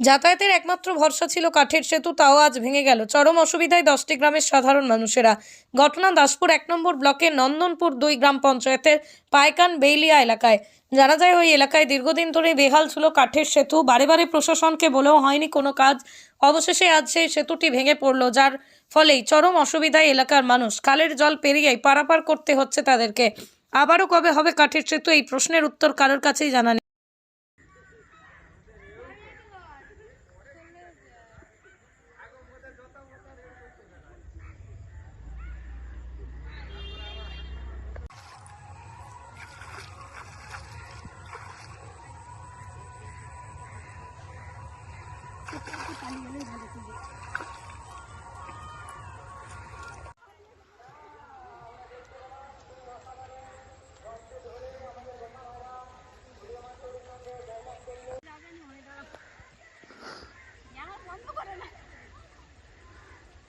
যাতায়াতের একমাত্র ভরসা ছিল কাঠের সেতু, তাও আজ ভেঙে গেল। চরম অসুবিধায় দশটি গ্রামের সাধারণ মানুষেরা। ঘটনা দাসপুর এক নম্বর ব্লকের নন্দনপুর দুই গ্রাম পঞ্চায়েতের পায়কান বেইলিয়া এলাকায়। জানা যায়, ওই এলাকায় দীর্ঘদিন ধরে বেহাল ছিল কাঠের সেতু। বারে বারে প্রশাসনকে বলেও হয়নি কোনো কাজ। অবশেষে আজ সেই সেতুটি ভেঙে পড়ল, যার ফলেই চরম অসুবিধায় এলাকার মানুষ কালের জল পেরিয়েই পারাপার করতে হচ্ছে তাদেরকে। আবারও কবে হবে কাঠের সেতু, এই প্রশ্নের উত্তর কারোর কাছেই জানা নেই।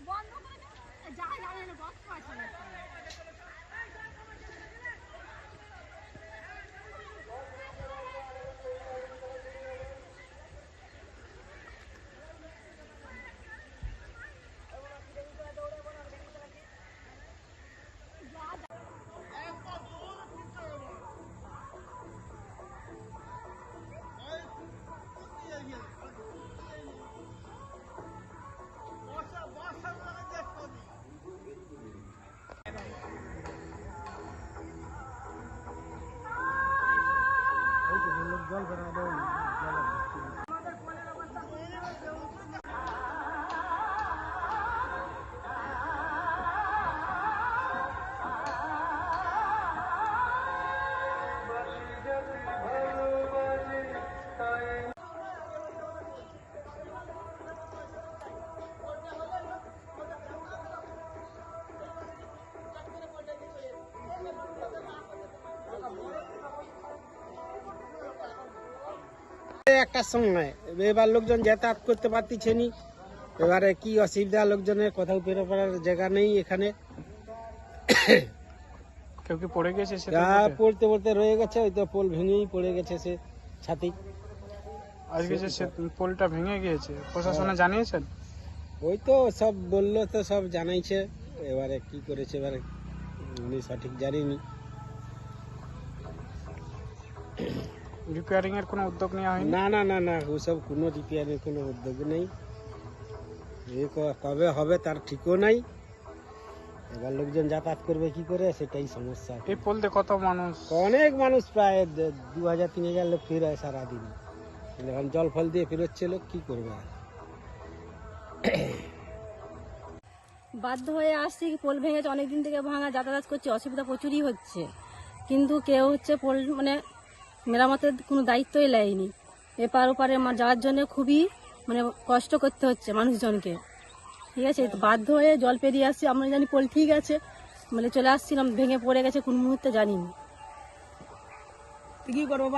বন্ধ করে যা জানে না বন্ধ আছে না একটার সময়। এবার লোকজন যাতায়াত করতে পারতেছে নি এবারে কি অসুবিধা? লোকজনের কোথাও বেরো করার জায়গা নেই এখানে। কেউ কি পড়ে গেছে সেটা পড়তে পড়তে রয়ে গেছে ওই তো পোল ভেঙেই পড়ে গেছে সে ছাতি। আজকে যে পোলটা ভেঙে গিয়েছে প্রশাসনে জানিয়েছেন? ওই তো সব বলল তো সব জানাইছে। এবারে কি করেছে? এবারে উনি সঠিক জানিনি। রিপেয়ারিং এর কোনো উদ্যোগ নেওয়া হয়নি? না না না না ওসব কোনো রিপেয়ারের কোনো উদ্যোগ নেই। এ কবে হবে তার ঠিকও নাই। এবার লোকজন যাতায়াত করবে কি করে সেটাই সমস্যা। এই পোল দিয়ে কত মানুষ? অনেক মানুষ প্রায় দু হাজার তিন হাজার লোক ফিরে সারাদিন। এখন জল ফল দিয়ে ফেরোচ্ছে লোক কি করবে আর? বাধ্য হয়ে আসছি পোল ভেঙেছে অনেক দিন থেকে ভাঙা যাতায়াত করছে অসুবিধা প্রচুরই হচ্ছে। কিন্তু কেউ হচ্ছে পোল মানে মেরামতের কোনো দায়িত্বই নেয়নি। এপার ওপারে যাওয়ার জন্য খুবই মানে কষ্ট করতে হচ্ছে মানুষজনকে। ঠিক আছে? বাধ্য হয়ে জল পেরিয়ে আসছি, আমরা জানি পোল ঠিক আছে মানে চলে আসছিলাম, ভেঙে পড়ে গেছে, কোন মুহূর্তে জানিনি। কি করব?